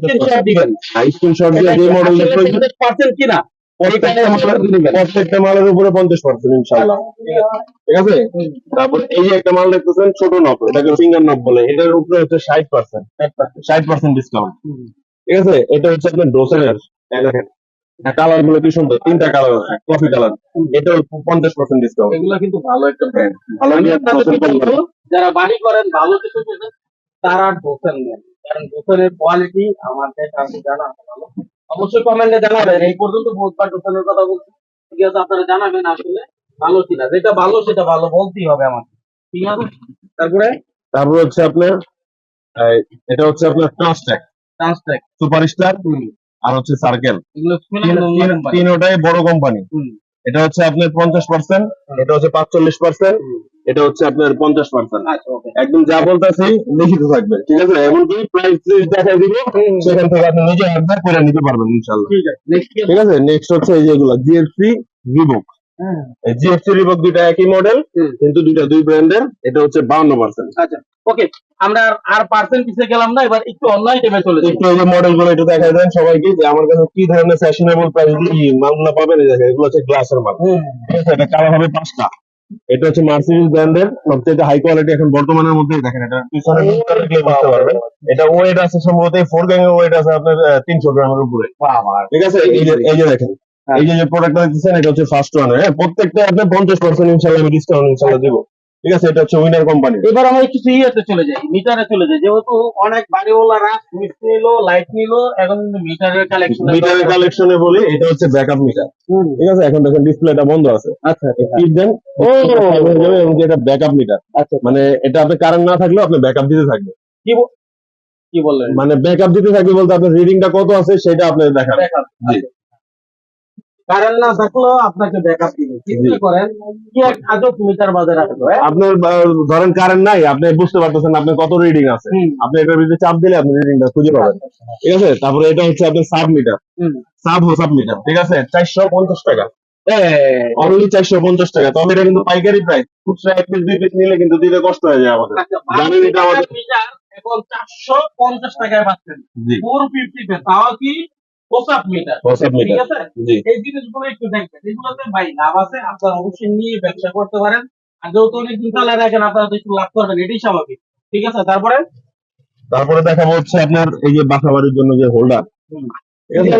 Screenshot দিবেন। Screenshot দিয়ে যে মডেল পার্সেন্ট কিনা? প্রত্যেকটা মালের উপরে পঞ্চাশ পার্সেন্ট ইনশাল্লাহ ঠিক আছে? তারপর এই যে একটা মাল দেখতেছেন ছোট নব এটাকে ফিঙ্গার নব বলে। এটার উপরে হচ্ছে ষাট পার্সেন্ট। ষাট পার্সেন্ট ডিসকাউন্ট ঠিক আছে? এটা হচ্ছে আপনার কালারগুলো কি সুন্দর? তিনটা কালার কফি কালার এটা পঞ্চাশ পার্সেন্ট ডিসকাউন্ট এগুলো কিন্তু ভালো একটা ব্র্যান্ড যারা বাড়ি করেন ভালো কিছু তারা ডোসেন নেন কারণ ডোসেনের কোয়ালিটি আমাদের কাছে জানা ভালো। অবশ্যই কমেন্টে জানাবেন। এই পর্যন্ত বহুতবার ডোসেনের কথা বলছি। ঠিক আছে আপনারা জানাবেন আসলে ভালো কিনা। যেটা ভালো সেটা ভালো বলতেই হবে আমাকে। ঠিক আছে? তারপরে? তারপর হচ্ছে আপনার এটা হচ্ছে আপনার ট্রান্সট্যাক ট্রান্সট্যাক সুপার স্টার আর হচ্ছে সার্কেল এগুলো তিনোটাই বড় কোম্পানি এটা হচ্ছে আপনার পঞ্চাশ পার্সেন্ট এটা হচ্ছে পাঁচচল্লিশ পার্সেন্ট এটা হচ্ছে আপনার পঞ্চাশ পার্সেন্ট আচ্ছা একদম যা বলতেছি লিখিত থাকবে ঠিক আছে? এমনকি প্রাইস লিস্ট দেখাই দিব সেখান থেকে আপনি নিজে অর্ডার করে নিতে পারবেন ইনশাল্লাহ ঠিক আছে নেক্সট ঠিক আছে? নেক্সট হচ্ছে এই যেগুলো জিএফসি রিবুক জিএফসি রিবক দুইটা একই মডেল কিন্তু দুইটা দুই ব্র্যান্ডের এটা হচ্ছে বাউন্ন পার্সেন্ট আচ্ছা। ওকে আমরা আর- পার্সেন্ট পিছিয়ে গেলাম না এবার একটু অন্য আইটেমে চলে যাই। একটু এই যে মডেলগুলো একটু দেখাই দেন সবাইকে যে আমার কাছে কি ধরনের ফ্যাশনেবল প্রাইস মালগুলো পাবেন এই দেখেন এগুলো হচ্ছে গ্লাসের মাল। ঠিক আছে এটা কালার হবে পাঁচটা। এটা হচ্ছে মার্সিডিজ ব্র্যান্ডের সবচেয়ে হাই কোয়ালিটি এখন বর্তমানের মধ্যে দেখেন এটা পিছনে বুঝতে পারবেন। এটা ওয়েট আছে সম্ভবত ফোর গ্যাং এর ওয়েট আছে আপনার তিনশো গ্রামের উপরে। ঠিক আছে এই যে দেখেন এই যে প্রোডাক্টটা দেখতেছেন এটা হচ্ছে ফার্স্ট ওয়ান হ্যাঁ? প্রত্যেকটা আপনি পঞ্চাশ পার্সেন্ট ইনশাল্লাহ ডিসকাউন্ট ইনশাল্লাহ দিব। ঠিক আছে এটা হচ্ছে উইনার কোম্পানি এবার আমরা একটু ইয়েতে চলে যাই মিটারে চলে যাই। যেহেতু অনেক বাড়িওয়ালারা সুইচ নিল লাইট নিল এখন মিটারের কালেকশন মিটারের কালেকশনে বলি এটা হচ্ছে ব্যাকআপ মিটার ঠিক আছে এখন দেখেন ডিসপ্লেটা বন্ধ আছে। আচ্ছা টিপ দেন ও। হয়ে এবং এটা ব্যাকআপ মিটার আচ্ছা মানে এটা আপনি কারেন্ট না থাকলেও আপনি ব্যাকআপ দিতে থাকবে কি কি বললেন? মানে ব্যাকআপ দিতে থাকবে বলতে আপনার রিডিংটা কত আছে সেটা আপনি দেখাবেন। আচ্ছা। কারেন্ট না থাকলেও আপনাকে ব্যাকআপ দিবে। চিন্তা করেন? কি এক আজব মিটার বাজারে আসলো হ্যাঁ? আপনার ধরেন কারেন্ট নাই আপনি বুঝতে পারতেছেন আপনার কত রিডিং আছে। আপনি এটার ভিতরে চাপ দিলে আপনি রিডিংটা খুঁজে পাবেন। ঠিক আছে? তারপরে এটা হচ্ছে আপনার sub meter sub sub meter ঠিক আছে? চারশো পঞ্চাশ টাকা। অনলি চারশো পঞ্চাশ টাকা। তবে এটা কিন্তু পাইকারি প্রাইস খুচরা এক পিস দুই পিস নিলে কিন্তু দিতে কষ্ট হয়ে যায় আমাদের। আচ্ছা, জানেন এটা আমাদের। এখন চারশো পঞ্চাশ টাকায় পাচ্ছেন। ফোর ফিফটিতে তাও কি মিটার ঠিক আছে এই জিনিসগুলো একটু দেখবেন। এগুলোতে ভাই লাভ আছে আপনারা অবশ্যই নিয়ে ব্যবসা করতে পারেন। আর যেহেতু অনেকদিন চালায় রাখেন আপনারা তো একটু লাভ করবেন এটাই স্বাভাবিক। ঠিক আছে তারপরে? তারপরে দেখাবো হচ্ছে আপনার এই যে বাসাবাড়ির জন্য যে হোল্ডার আমরা,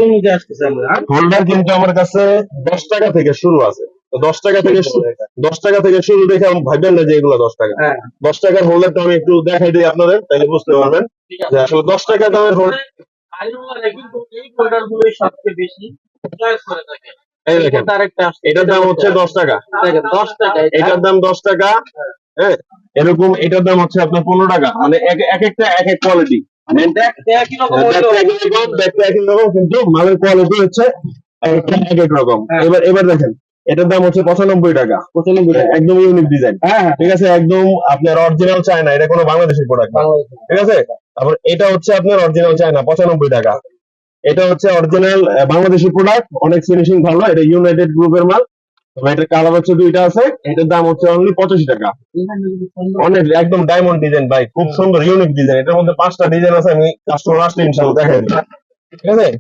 হ্যাঁ? হোল্ডার কিন্তু আমার কাছে দশ টাকা থেকে শুরু আছে। দশ টাকা থেকে দশ টাকা থেকে শুরু দেখে আমি ভাববেন না যে এগুলো দশ টাকা। হ্যাঁ। দশ টাকার হোল্ডারটা আমি একটু দেখাই দিই আপনাদের তাহলে বুঝতে পারবেন যে আসলে দশ টাকা দামের হোল্ডার আলিমুল্লাহরা কিন্তু এই প্রোডাক্ট গুলোই সবচেয়ে বেশি চয়েস করে থাকে। এই দেখেন এটার দাম হচ্ছে দশ টাকা। দশ টাকা। এটার দাম দশ টাকা হ্যাঁ? এরকম এটার দাম হচ্ছে আপনার পনেরো টাকা। মানে এক এক একটা এক এক কোয়ালিটি মানে দেখ দেখ কীরকম হলো। দেখতে একই রকম দেখতে একই রকম কিন্তু মালের কোয়ালিটি হচ্ছে এক এক রকম। হ্যাঁ। এবার এবার দেখেন এটার দাম হচ্ছে পঁচানব্বই টাকা। পঁচানব্বই টাকা। একদম ইউনিক ডিজাইন হ্যাঁ হ্যাঁ। ঠিক আছে? একদম আপনার অরিজিনাল চায়না এটা কোনো বাংলাদেশের প্রোডাক্ট বাংলাদেশে। ঠিক আছে? তারপর এটা হচ্ছে আপনার অরিজিনাল চায়না পঁচানব্বই টাকা। এটা হচ্ছে অরিজিনাল বাংলাদেশি প্রোডাক্ট অনেক ফিনিশিং ভালো এটা ইউনাইটেড গ্রুপের মাল। তবে এটার কালার হচ্ছে দুইটা আছে এটার দাম হচ্ছে অনলি পঁচাশি টাকা। অনেক একদম ডায়মন্ড ডিজাইন ভাই খুব সুন্দর ইউনিক ডিজাইন এটার মধ্যে পাঁচটা ডিজাইন আছে আমি কাস্টমার আসলে ইনশাল্লাহ দেখাই ঠিক আছে?